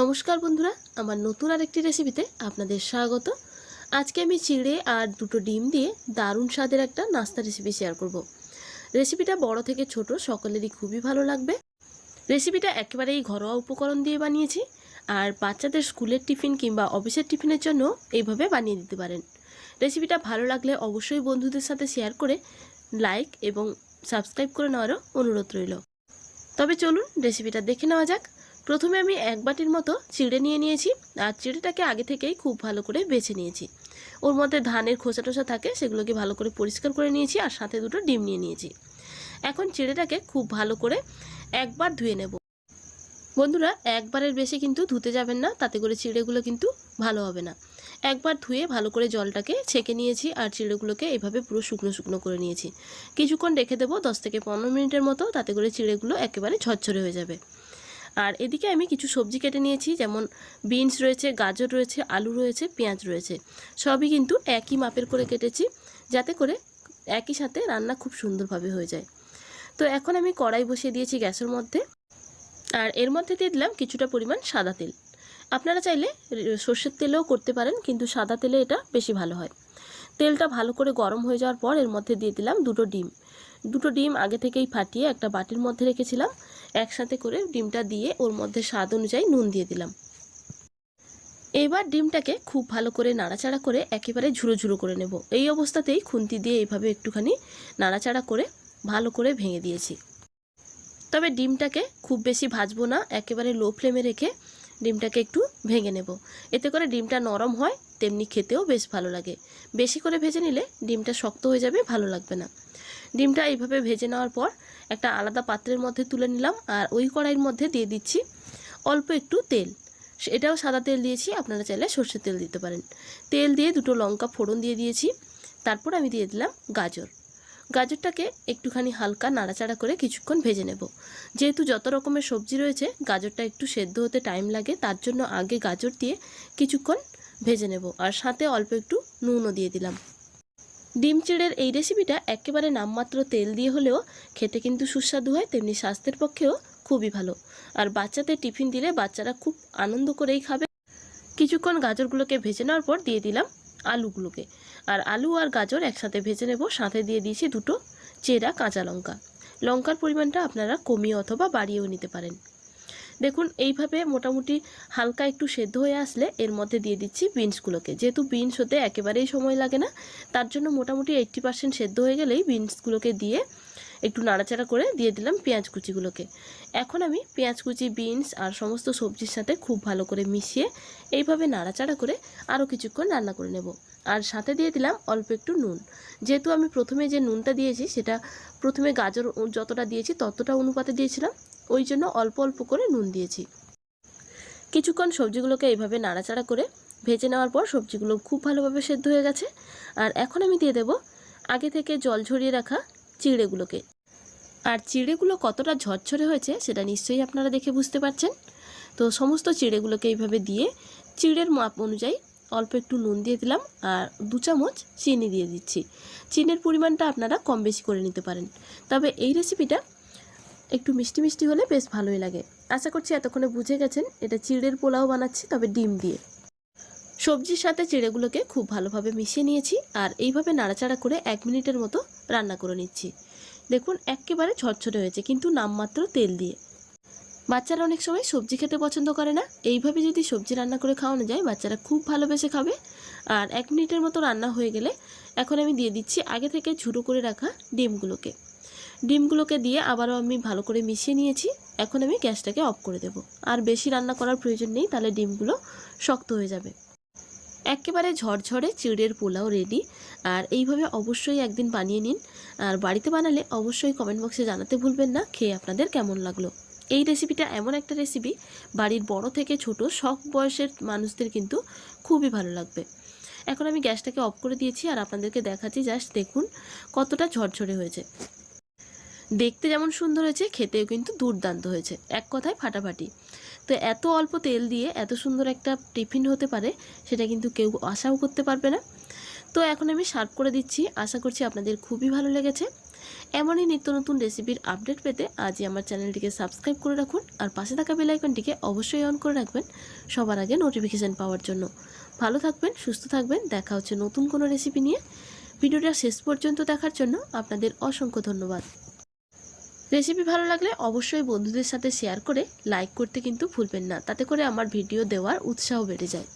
নমস্কার বন্ধুরা, আমার নতুন আরেকটি রেসিপিতে আপনাদের স্বাগত। আজকে আমি চিড়ে আর দুটো ডিম দিয়ে দারুণ স্বাদের একটা নাস্তা রেসিপি শেয়ার করব। রেসিপিটা বড় থেকে ছোট সকলেরই খুবই ভালো লাগবে। রেসিপিটা একেবারেই ঘরোয়া উপকরণ দিয়ে বানিয়েছি, আর বাচ্চাদের স্কুলের টিফিন কিংবা অফিসের টিফিনের জন্য এইভাবে বানিয়ে দিতে পারেন। রেসিপিটা ভালো লাগলে অবশ্যই বন্ধুদের সাথে শেয়ার করে লাইক এবং সাবস্ক্রাইব করে নেওয়ারও অনুরোধ রইল। তবে চলুন রেসিপিটা দেখে নেওয়া যাক। প্রথমে আমি এক বাটির মতো চিড়ে নিয়ে নিয়েছি, আর চিড়েটাকে আগে থেকেই খুব ভালো করে বেছে নিয়েছি। ওর মধ্যে ধানের খোসা টোসা থাকে, সেগুলোকে ভালো করে পরিষ্কার করে নিয়েছি, আর সাথে দুটো ডিম নিয়ে নিয়েছি। এখন চিড়েটাকে খুব ভালো করে একবার ধুয়ে নেব। বন্ধুরা, একবারের বেশি কিন্তু ধুতে যাবেন না, তাতে করে চিড়েগুলো কিন্তু ভালো হবে না। একবার ধুয়ে ভালো করে জলটাকে ছেঁকে নিয়েছি, আর চিড়েগুলোকে এভাবে পুরো শুকনো শুকনো করে নিয়েছি। কিছুক্ষণ রেখে দেবো, দশ থেকে পনেরো মিনিটের মতো, তাতে করে চিড়েগুলো একেবারে ঝরঝরে হয়ে যাবে। আর এদিকে আমি কিছু সবজি কেটে নিয়েছি, যেমন বিনস রয়েছে, গাজর রয়েছে, আলু রয়েছে, পেঁয়াজ রয়েছে। সবই কিন্তু একই মাপের করে কেটেছি, যাতে করে একই সাথে রান্না খুব সুন্দরভাবে হয়ে যায়। তো এখন আমি কড়াই বসিয়ে দিয়েছি গ্যাসের মধ্যে, আর এর মধ্যে দিয়ে দিলাম কিছুটা পরিমাণ সাদা তেল। আপনারা চাইলে সর্ষের তেলেও করতে পারেন, কিন্তু সাদা তেলে এটা বেশি ভালো হয়। তেলটা ভালো করে গরম হয়ে যাওয়ার পর এর মধ্যে দিয়ে দিলাম দুটো ডিম। দুটো ডিম আগে থেকেই ফাটিয়ে একটা বাটির মধ্যে রেখেছিলাম। একসাথে করে ডিমটা দিয়ে ওর মধ্যে স্বাদ অনুযায়ী নুন দিয়ে দিলাম। এবার ডিমটাকে খুব ভালো করে নাড়াচাড়া করে একেবারে ঝুড়ো ঝুড়ো করে নেব। এই অবস্থাতেই খুন্তি দিয়ে এইভাবে একটুখানি নাড়াচাড়া করে ভালো করে ভেঙে দিয়েছি। তবে ডিমটাকে খুব বেশি ভাজবো না, একেবারে লো ফ্লেমে রেখে ডিমটাকে একটু ভেঙে নেব। এতে করে ডিমটা নরম হয়, তেমনি খেতেও বেশ ভালো লাগে। বেশি করে ভেজে নিলে ডিমটা শক্ত হয়ে যাবে, ভালো লাগবে না। ডিমটা এইভাবে ভেজে নেওয়ার পর একটা আলাদা পাত্রের মধ্যে তুলে নিলাম আর ওই কড়াইয়ের মধ্যে দিয়ে দিচ্ছি অল্প একটু তেল। এটাও সাদা তেল দিয়েছি, আপনারা চাইলে সর্ষের তেল দিতে পারেন। তেল দিয়ে দুটো লঙ্কা ফোড়ন দিয়ে দিয়েছি, তারপর আমি দিয়ে দিলাম গাজর। গাজরটাকে একটুখানি হালকা নাড়াচাড়া করে কিছুক্ষণ ভেজে নেব। যেহেতু যত রকমের সবজি রয়েছে, গাজরটা একটু সেদ্ধ হতে টাইম লাগে, তার জন্য আগে গাজর দিয়ে কিছুক্ষণ ভেজে নেব। আর সাথে অল্প একটু নুনও দিয়ে দিলাম। ডিম চিড়ের এই রেসিপিটা একেবারে নামমাত্র তেল দিয়ে হলেও খেতে কিন্তু সুস্বাদু হয়, তেমনি স্বাস্থ্যের পক্ষেও খুবই ভালো। আর বাচ্চাদের টিফিন দিলে বাচ্চারা খুব আনন্দ করেই খাবে। কিছুক্ষণ গাজরগুলোকে ভেজে নেওয়ার পর দিয়ে দিলাম আলুগুলোকে। আর আলু আর গাজর একসাথে ভেজে নেব, সাথে দিয়ে দিয়েছি দুটো চেরা কাঁচা লঙ্কা। লঙ্কার পরিমাণটা আপনারা কমিয়ে অথবা বাড়িয়েও নিতে পারেন। দেখুন, এইভাবে মোটামুটি হালকা একটু সেদ্ধ হয়ে আসলে এর মধ্যে দিয়ে দিচ্ছি বিনসগুলোকে। যেহেতু বিনস হতে একেবারেই সময় লাগে না, তার জন্য মোটামুটি এইট্টি পার্সেন্ট সেদ্ধ হয়ে গেলেই বিনসগুলোকে দিয়ে একটু নাড়াচাড়া করে দিয়ে দিলাম পেঁয়াজ কুচিগুলোকে। এখন আমি পেঁয়াজ কুচি, বিনস আর সমস্ত সবজির সাথে খুব ভালো করে মিশিয়ে এইভাবে নাড়াচাড়া করে আরও কিছুক্ষণ রান্না করে নেব। আর সাথে দিয়ে দিলাম অল্প একটু নুন। যেহেতু আমি প্রথমে যে নুনটা দিয়েছি, সেটা প্রথমে গাজর যতটা দিয়েছি ততটা অনুপাতে দিয়েছিলাম, ওই জন্য অল্প অল্প করে নুন দিয়েছি। কিছুক্ষণ সবজিগুলোকে এইভাবে নাড়াচাড়া করে ভেজে নেওয়ার পর সবজিগুলো খুব ভালোভাবে সেদ্ধ হয়ে গেছে। আর এখন আমি দিয়ে দেব আগে থেকে জল ঝরিয়ে রাখা চিড়েগুলোকে। আর চিড়েগুলো কতটা ঝরঝরে হয়েছে, সেটা নিশ্চয়ই আপনারা দেখে বুঝতে পারছেন। তো সমস্ত চিড়েগুলোকে এইভাবে দিয়ে চিড়ের মাপ অনুযায়ী অল্প একটু নুন দিয়ে দিলাম আর দু চামচ চিনি দিয়ে দিচ্ছি। চিনির পরিমাণটা আপনারা কম বেশি করে নিতে পারেন। তবে এই রেসিপিটা একটু মিষ্টি মিষ্টি হলে বেশ ভালোই লাগে। আশা করছি এতক্ষণে বুঝে গেছেন, এটা চিড়ের পোলাও বানাচ্ছি, তবে ডিম দিয়ে। সবজির সাথে চিড়েগুলোকে খুব ভালোভাবে মিশিয়ে নিয়েছি আর এইভাবে নাড়াচাড়া করে এক মিনিটের মতো রান্না করে নিচ্ছি। দেখুন, একেবারে ঝরঝরে হয়েছে, কিন্তু নামমাত্র তেল দিয়ে। বাচ্চারা অনেক সময় সবজি খেতে পছন্দ করে না। এইভাবে যদি সবজি রান্না করে খাওয়ানো যায়, বাচ্চারা খুব ভালোবেসে খাবে। আর এক মিনিটের মতো রান্না হয়ে গেলে এখন আমি দিয়ে দিচ্ছি আগে থেকে ঝুড়ো করে রাখা ডিমগুলোকে। ডিমগুলোকে দিয়ে আবারও আমি ভালো করে মিশিয়ে নিয়েছি। এখন আমি গ্যাসটাকে অফ করে দেব। আর বেশি রান্না করার প্রয়োজন নেই, তাহলে ডিমগুলো শক্ত হয়ে যাবে। একেবারে ঝরঝরে চিড়ের পোলাও রেডি। আর এইভাবে অবশ্যই একদিন বানিয়ে নিন। আর বাড়িতে বানালে অবশ্যই কমেন্ট বক্সে জানাতে ভুলবেন না। খেয়ে আপনাদের কেমন লাগল? এই রেসিপিটা এমন একটা রেসিপি বাড়ির বড় থেকে ছোট সব বয়সের মানুষদের কিন্তু খুবই ভালো লাগবে। এখন আমি গ্যাসটাকে অফ করে দিয়েছি আর আপনাদেরকে দেখাচ্ছি জাস্ট দেখুন কতটা ঝরঝরে হয়েছে। দেখতে যেমন সুন্দর হয়েছে, খেতেও কিন্তু দুর্দান্ত হয়েছে, এক কথায় ফাটাফাটি। তো এত অল্প তেল দিয়ে এত সুন্দর একটা টিফিন হতে পারে, সেটা কিন্তু কেউ আশাও করতে পারবে না। তো এখন আমি সার্ভ করে দিচ্ছি, আশা করছি আপনাদের খুবই ভালো লেগেছে। এমনই নিত্য নতুন রেসিপির আপডেট পেতে আজই আমার চ্যানেলটিকে সাবস্ক্রাইব করে রাখুন আর পাশে থাকা বেল আইকনটিকে অবশ্যই অন করে রাখবেন সবার আগে নোটিফিকেশান পাওয়ার জন্য। ভালো থাকবেন, সুস্থ থাকবেন, দেখা হচ্ছে নতুন কোনো রেসিপি নিয়ে। ভিডিওটা শেষ পর্যন্ত দেখার জন্য আপনাদের অসংখ্য ধন্যবাদ। রেসিপি ভালো লাগলে অবশ্যই বন্ধুদের সাথে শেয়ার করে লাইক করতে কিন্তু ভুলবেন না, তাতে করে আমার ভিডিও দেওয়ার উৎসাহ বেড়ে যায়।